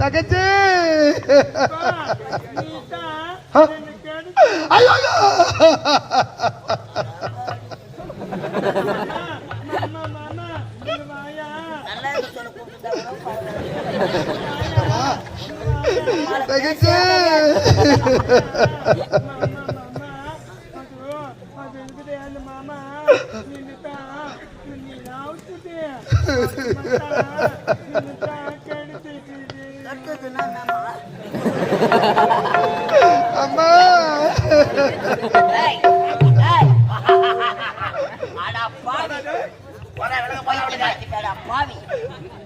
తగ్గచ్చి. అయ్యో. తగ్గచ్చి.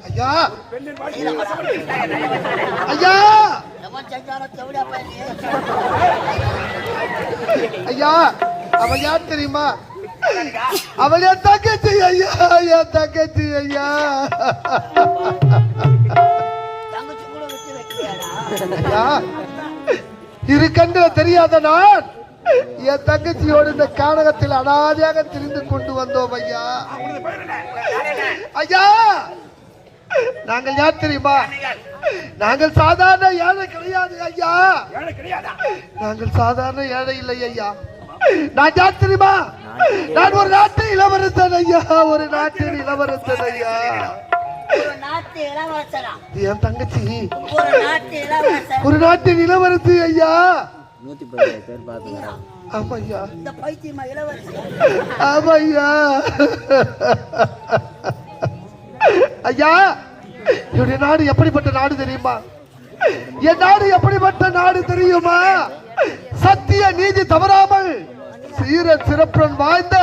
ஐயா! ஐயா! ஐயா! அவன் யார் தெரியுமா? அவள் என் தங்கச்சி ஐயா! என் தங்கச்சி ஐயா! ஐயா! இரு கண்டு தெரியாத நான் என் தங்கச்சியோடு இந்த கானகத்தில் அனாதையாக திரிந்து கொண்டு வந்தோம் ஐயா. ஐயா! நாங்கள் யார் தெரியுமா? நாங்கள் சாதாரண ஏழை கிடையாது ஐயா. நாங்கள் சாதாரண ஏழை இல்லை ஐயா. நான் யார் தெரியுமா? நான் ஒரு நாட்டு இளவரசன் ஐயா. ஒரு நாட்டின் இளவரசன் ஐயா? என் தங்கச்சி. ஒரு நாட்டு இளவரசன். ஒரு நாட்டின் இளவரசி ஐயா. நூத்தி பதினேழு பேர் பார்த்துக்கிறோம் ஆமா ஐயா இந்த பைத்தியமா இளவரசி. ஆமா ஐயா ஐயா என்னுடைய நாடு எப்படிப்பட்ட நாடு தெரியுமா? என் நாடு எப்படிப்பட்ட நாடு தெரியுமா? சத்திய நீதி தவறாமல் சீர சிறப்புடன் வாழ்ந்த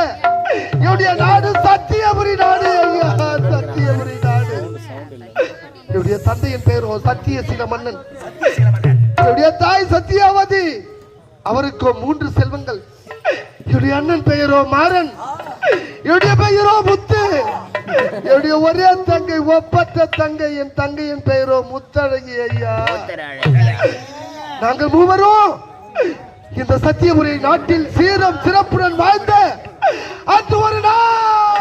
என்னுடைய நாடு சத்தியபுரி நாடு ஐயா சத்தியபுரி நாடு. என்னுடைய தந்தையின் பெயரோ சத்திய சில மன்னன் என்னுடைய தாய் சத்தியாவதி. அவருக்கு மூன்று செல்வங்கள். என்னுடைய அண்ணன் பெயரோ மாறன். என்னுடைய பெயரோ முத்து. என்னுடைய ஒரே தங்கை ஒப்பற்ற தங்கை என் தங்கையின் பெயரோ முத்தழகி ஐயா. நாங்கள் மூவரும் இந்த சத்தியபுரி நாட்டில் சீரம் சிறப்புடன் வாழ்ந்த அது ஒரு நாள்.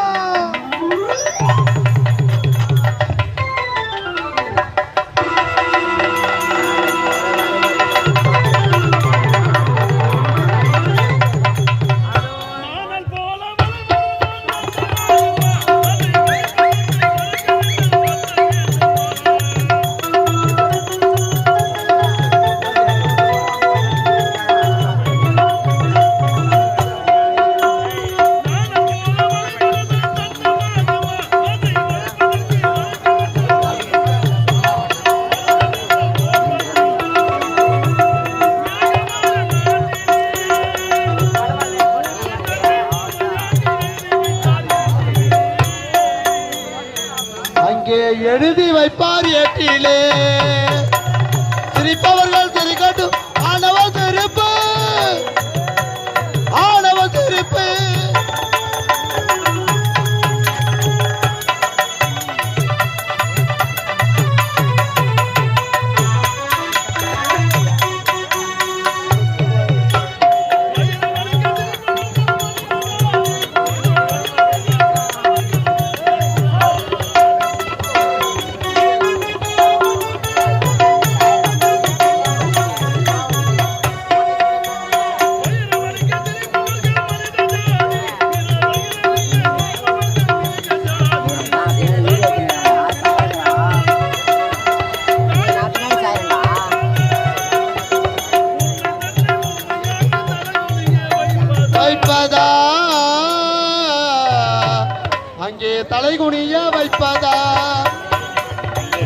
கைகுனிய வைப்பதா?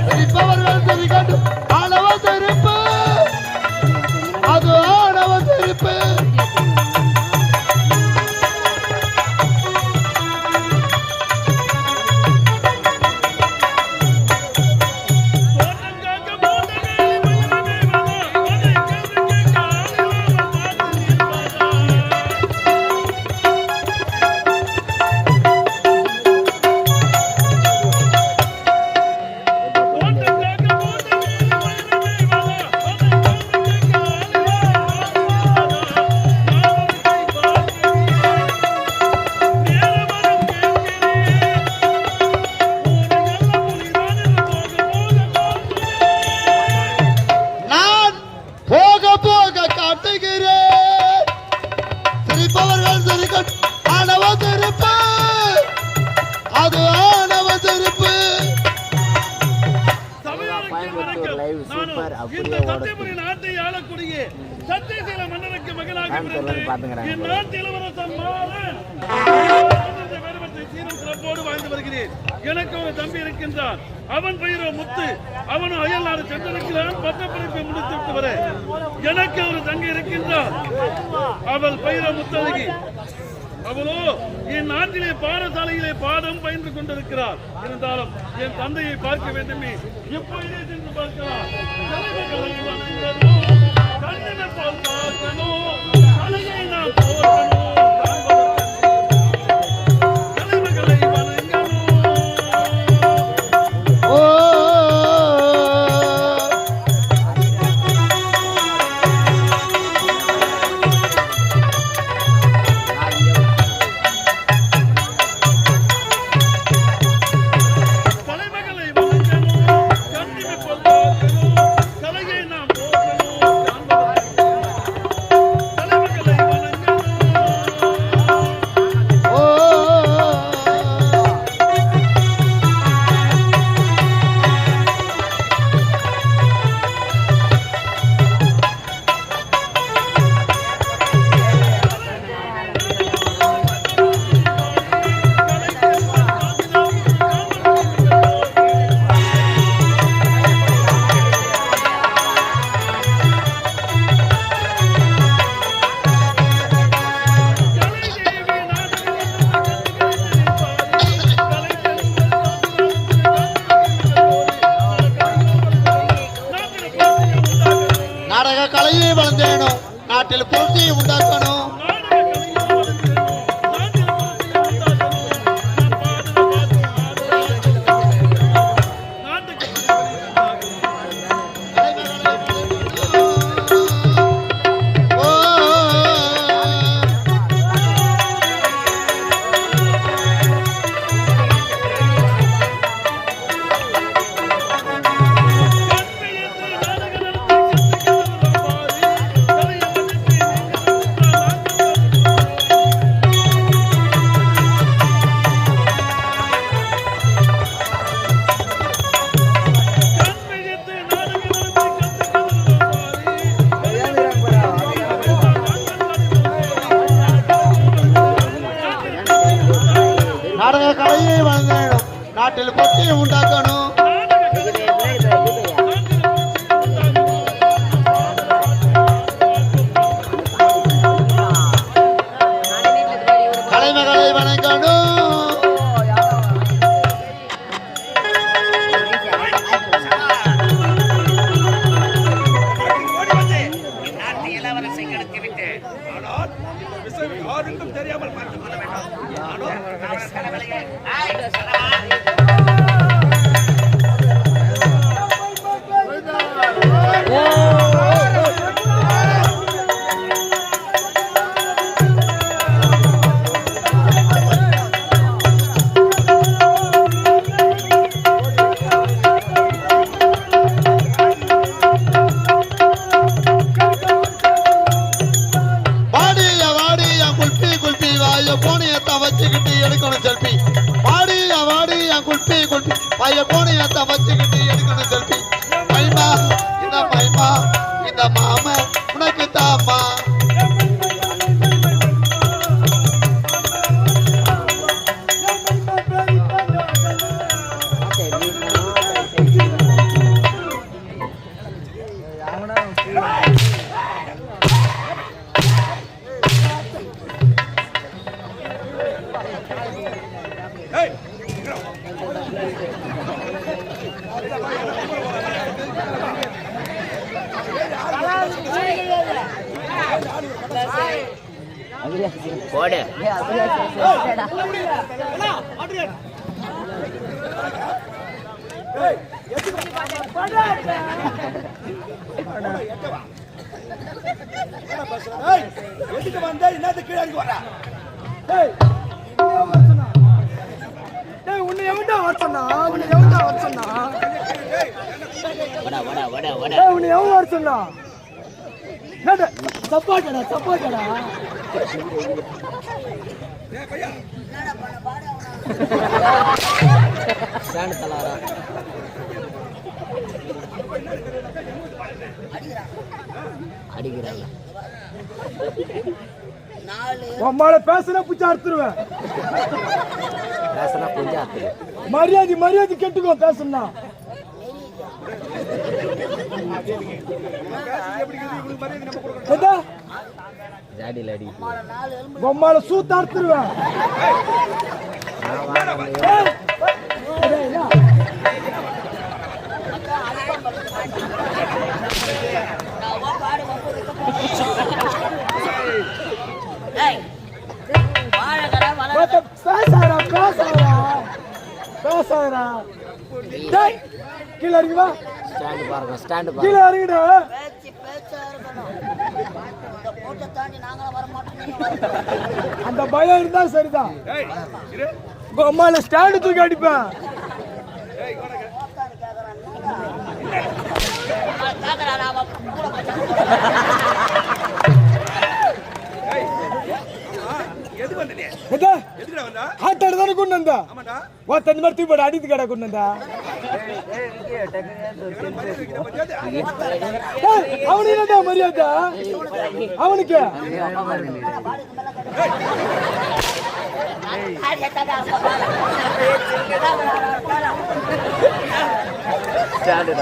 சிரிப்பவர்கள் சிரிக்கட்டும் ஆணவ சிரிப்பு அது அவள் பயிர முத்தழகி. அவளோ என் நாட்டிலே பாடசாலையிலே பாடம் பயின்று கொண்டிருக்கிறார் இருந்தாலும் என் தந்தையை பார்க்க வேண்டுமே. எப்பொழுதே சென்று பார்க்கலாம். கண்ணனை பார்க்கணும், நான் போகணும் கலையை வளர்ந்தேனும். நாட்டில் புரட்சியை உண்டாக்கணும். அவரது எதுக்கு வந்த? என்னது கீழே இறங்கி வர உன்னை எவன்டா வர சொன்னா உன்னை எவன்டா வர சொன்னா வட வட வட வட. ஏய், உன்னை எவன் வர சொன்னா சப்பாட்டடா சப்பாட்டடா சாண்டு தலாரா அடிக்கிறாங்க. நாலு உம்மால பேசுனா பிடிச்சி அறுத்துருவேன். பேசினா கொஞ்சம் ஆத்துரு மரியாதை மரியாதை கெட்டுக்கோ பேசுனா ஜாடியில் அடி. சூத்து அறுத்துருவேன்? நான் வா பாடு வம்பு வைக்க போறேன். பேசாதடா பேசாதடா பேசாதடா டேய் கீழே இறங்கி வா ஸ்டாண்டு பாருங்க ஸ்டாண்டு கீழே பாருங்க இறங்கிடா. பேச்சு பேச்சா இருக்கணும் இந்த போட்டை தாண்டி நாங்களும் வர மாட்டோம். அந்த பயம் இருந்தா சரிதான். ஏய் இரு. உங்க அம்மால ஸ்டாண்டு தூக்கி அடிப்பேன். கொண்டு ஓ தண்ணி மாதிரி தூக்கி போட்டு அடித்து கடை கொண்டு அவனுக்கு என்னடா மரியாதை? அவனுக்கு? ஸ்டாண்டு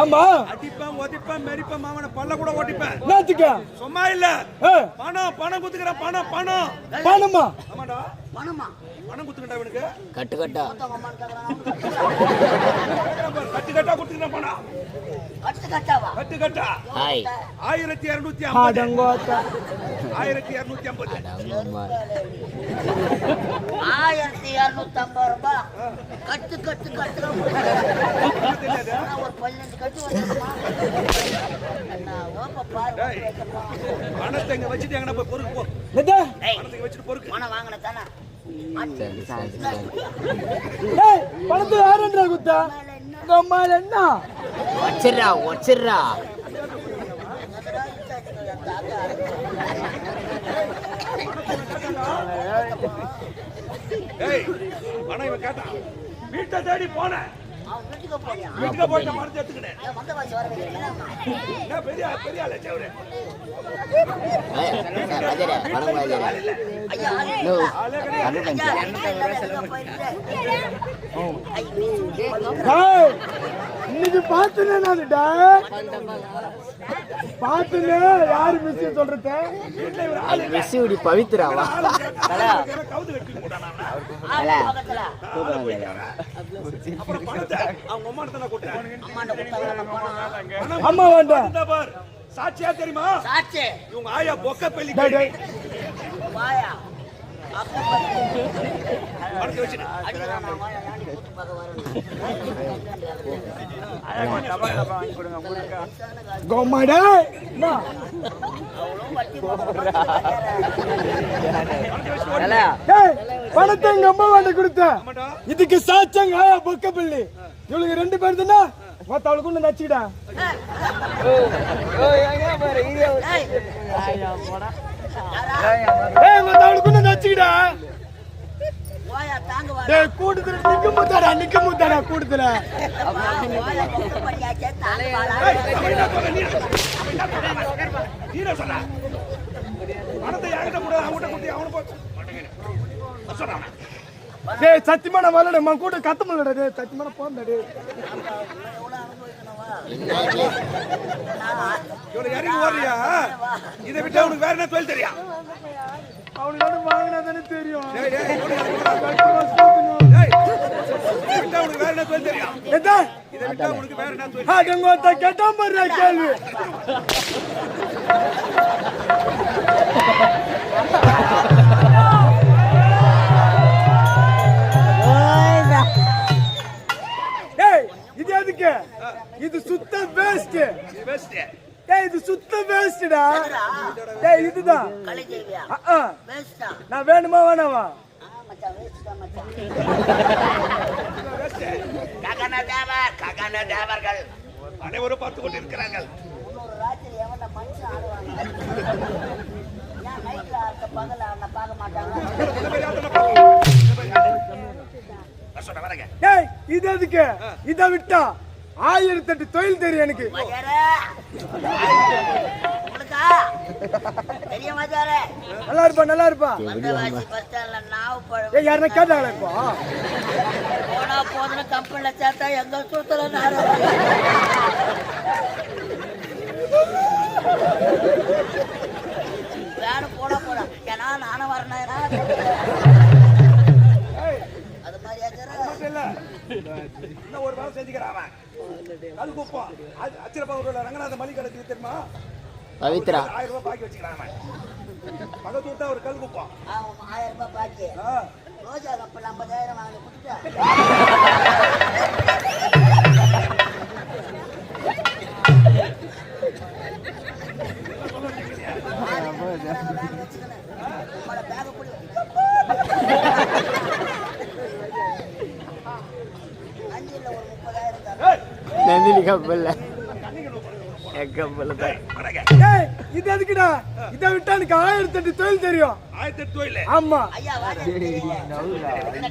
ஆமா. அடிப்பேன் ஒதிப்பேன் மெரிப்பேன் மாமனை பல்ல கூட ஓட்டிப்பேன். என்னத்துக்க? சும்மா இல்ல. பணம் பணம் குத்துக்கிறேன் பணம் பணம். பணமா? ஆமாடா. பணமா? பணம் குத்துக்கிட்டா இவனுக்கு? கட்டு கட்டா. கட்டு கட்டா குத்துக்கிறேன் பணம். கட்டு கட்டாவா? கட்டு கட்டா. ஹாய். ஆயிரத்தி இருநூத்தி ஐம்பது. ஆயிரத்தி இருநூத்தி ஐம்பது. ஆயிரத்தி இருநூத்தி ஐம்பது ரூபாய். கட்டு கட்டு கட்டு ஒரு பதினஞ்சு கட்டு. பணத்தை இங்க வச்சுட்டு எங்கடா போய் பொறுக்கு போ. பணத்தை வச்சுட்டு பொறுக்கு. பணம் வாங்கின தானே? சரி சரி சரி பணத்தை யாருன்றா குத்தா உங்க அம்மா என்ன ஏய் பணம் இவன் கேட்டான். வீட்டை தேடி போனேன். வீட்டுக்கு போயிட்டு மருந்து என்ன பெரிய பெரிய ஆளு சேவரு ஐயா இன்னைக்கு பார்த்தனே நானுடா பார்த்தனே யாரு மிஸ் சொல்றது? அது மிஸ் இப்படி பவித்ராவா? அம்மா வேண்டாம் சாட்சியா தெரியுமா? சாட்சி. இவங்க ஆயா பொக்க பெல்லி கோமாடா என்ன? அவளும் பணத்தை எங்க அம்மா வாண்ட கொடுத்த இதுக்கு சாச்சங்க ஆயா பிள்ளை இவளுக்கு ரெண்டு பேர் தானே மத்த அவளுக்கு ஒண்ணு நச்சுக்கிடா டேய் கூட்டத்துல நிக்க முத்தாடா நிக்க முத்தாடா கூட்டத்துல. டேய் சத்தியமா நான் வரல நம்ம கூட கத்த முடியல டேய் சத்தியமா நான் போறேன் டேய். இவனை இறங்கி ஓடுறியா? இதை விட்டு அவனுக்கு வேற என்ன தொழில் தெரியும் அவனோட வாங்கினா தானே தெரியும். அவனுக்கு அவனுக்கு கேட்டா பாரு கேள்வி. இது எதுக்கு? இது சுத்த வேஸ்ட் ஏய் இது சுத்த வேஸ்ட்டா ஏய் இதுதான். நான் வேணுமா வேணாமா ஆ மச்சான் வேஸ்டா மச்சான். ககன தேவர் ககன தேவர்கள். அனைவரும் பார்த்து கொண்டு இருக்கிறார்கள் முன்னூறு ராஜ ராத்திரி எவன்டா மனுஷன் ஆடுவாங்க ஏன் நைட்ல ஆடுற பகல ஆடுன பார்க்க மாட்டாங்க? நான் சொல்றேன் வரேங்க. டேய் இது எதுக்கு? இதை விட்டா? ஆயிரத்தி எட்டு தொழில் தெரியும் எனக்கு. நல்லா இருப்பா நல்லா இருப்பா. ஏய் யாருன்னா கேட்டாங்களா இப்போ? போனா போதுன்னு கம்பெனில சேர்த்தா எங்க சுத்தல வேணும் போனா போறா ஏன்னா நானும் வரணும் அது மாதிரி ஒரு வாரம் செஞ்சுக்கிறான் அவன் அது குப்பம் அச்சிரப்பா ஒரு ரங்கநாத மளிகை கடைக்கு தெரியுமா பவித்ரா. ஆயிரம் ரூபாய் பாக்கி வச்சுக்கிறான் அவன் பக்கத்து விட்டா ஒரு கல் குப்பம் அவன் ஆயிரம் ரூபாய் பாக்கி. ரோஜா கப்பல் ஐம்பதாயிரம் வாங்கி கொடுத்துட்டா நந்தினி கப்பல்ல என் கப்பல்ல தான். வரேங்க ஏய் இது எதுக்குடா? இதை விட்டா எனக்கு ஆயிரத்தி எட்டு தொழில் தெரியும். ஆயிரத்தி எட்டு தொழில். ஆமா. ஐயா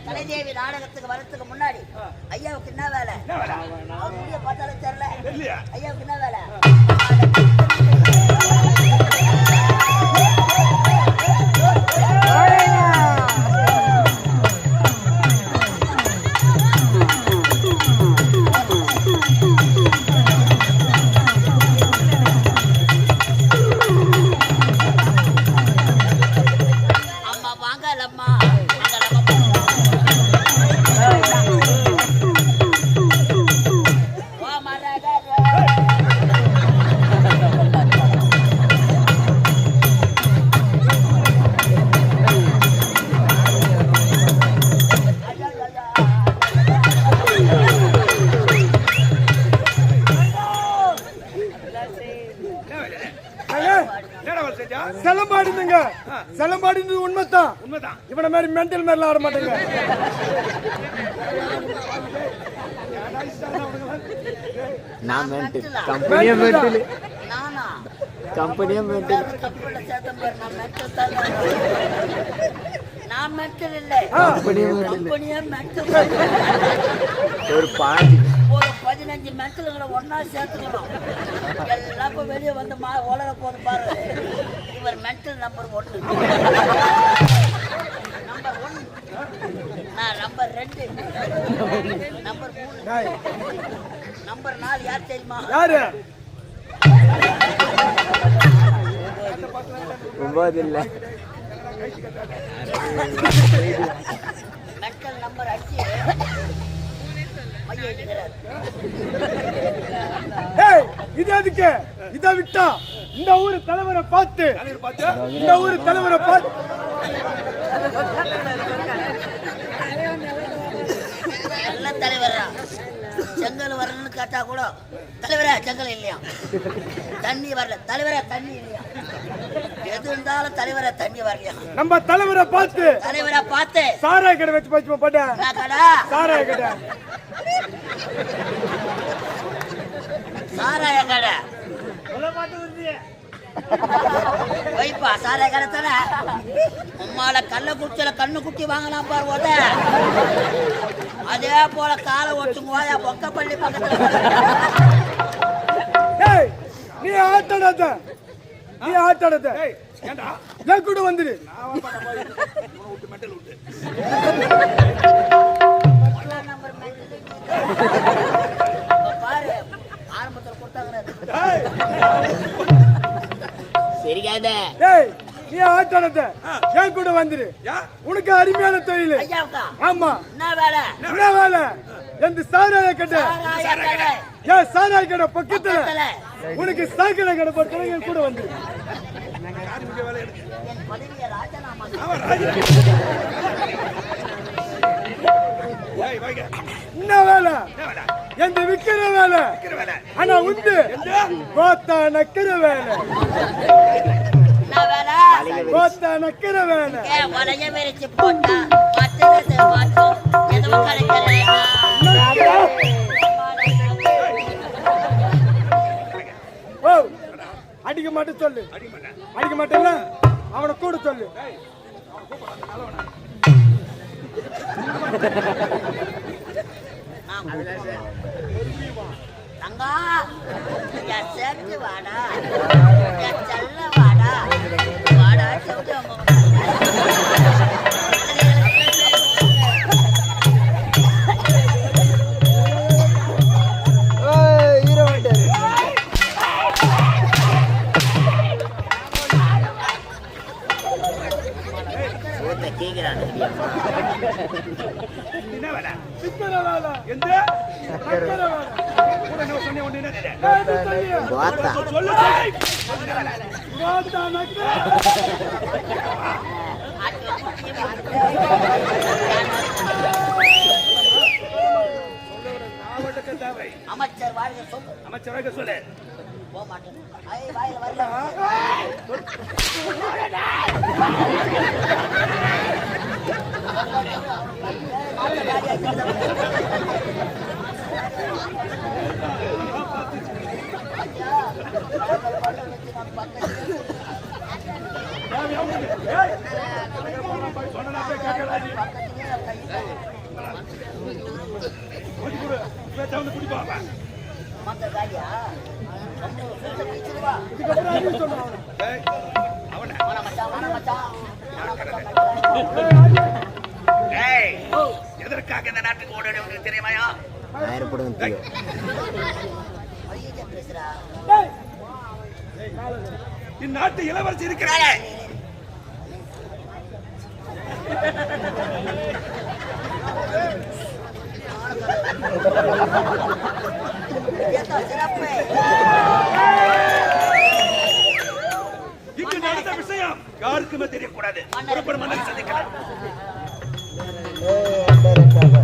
கலைதேவி நாடகத்துக்கு வரதுக்கு முன்னாடி ஐயாவுக்கு என்ன வேலை? பார்த்தாலும் தெரியல. இல்லையா ஐயாவுக்கு என்ன வேலை? உண்மைதான். உண்மைதான் இவனை மாதிரி மென்டல் மாதிரிலாம் ஆட மாட்டேங்க. நான் மென்டல் கம்பெனியே மென்டல் நானா? கம்பெனியே மென்டல் நான் மென்டல் இல்லை. கம்பெனியே மென்டல் ஒரு பாதி. ஒரு பதினஞ்சு மென்டலுங்களை ஒண்ணா சேர்த்துக்கணும். எல்லாம் இப்ப வெளியே வந்து மா உலர போது பாரு. இவர் மென்டல் நம்பர் ஒன்று நம்பர் ஒன் நான் நம்பர் ரெண்டு. நம்பர் மூணு. நம்பர் நாலு யார் தெரியுமா? யாரு? ஒன்பது இல்ல மென்டல் நம்பர் ஏய் இது எதுக்கு? இதை விட்டா இந்த ஊரு தலைவரை பார்த்து இந்த ஊரு தலைவரை பார்த்து. நல்ல தலைவரா செங்கல் வரணும்னு கேட்டா கூட தலைவரா செங்கல் இல்லையா? தண்ணி வரல. தலைவரா தண்ணி இல்லையா? எது இருந்தாலும் தலைவரா தண்ணி வரலையா? நம்ம தலைவரை பார்த்து தலைவரா பார்த்து. சாராய கடை வச்சு போச்சு போட்ட? நான் கடா. சாராய கடை. சாராய கடை. வைப்பா கடை தானே உம்மால கள்ள குச்சியில கண்ணு குட்டி வாங்கலாம் பாரு ஓட்ட. அதே போல காலை ஒட்டுங்க பொக்க பள்ளி பக்கத்துல. ஏய் நீ ஆட்டாடாத நீ ஆட்டாடாத ஏய் ஏண்டா? என் கூட வந்துடு. பாரு ஆரம்பத்தில் கொடுத்தாங்க சரிக்காத. ஏய் நீ ஆட்டாடாத என் கூட வந்துடு யா? உனக்கு அருமையான தொழில். ஆமா. என்ன வேலை? என்ன வேலை? எந்த சாராய கடை? ஏன் சாராய கடை. பக்கத்துல. பக்கத்துல. உனக்கு சாக்கடை கடை என் கூட வேலை? என்ன வேலை? எந்த விக்கிற வேலை? ஆனா உண்டு. கோத்தா நக்கிற வேலை. கோத்தா நக்கிற வேலை. அடிக்க மாட்டேன் சொல்லு. அடிக்க மாட்டேன்ல அவனை கூட சொல்லு. தங்கா என் சேர்த்து வாடா. என் செல்ல வாடா. வாடா செல்ல என்ன வேலை சிக்கன வேலை எந்த சக்கர வேலை சொன்னேன் ஒண்ணு என்ன? வாத்தா சொல்லு வாத்தா நக்கு. அமைச்சர் வாழ்க சொல்லு அமைச்சராக சொல்லு போக மாட்டேன் ஐய், வாயில வரல அவனை. மச்சான் மச்சான் ஏய் எதற்காக இந்த நாட்டுக்கு ஓட உங்களுக்கு தெரியுமாயா? இந்நாட்டு இளவரசி சிறப்பு இங்கு நடந்த விஷயம் யாருக்குமே தெரியக்கூடாது. சந்திக்கலாம். ஏ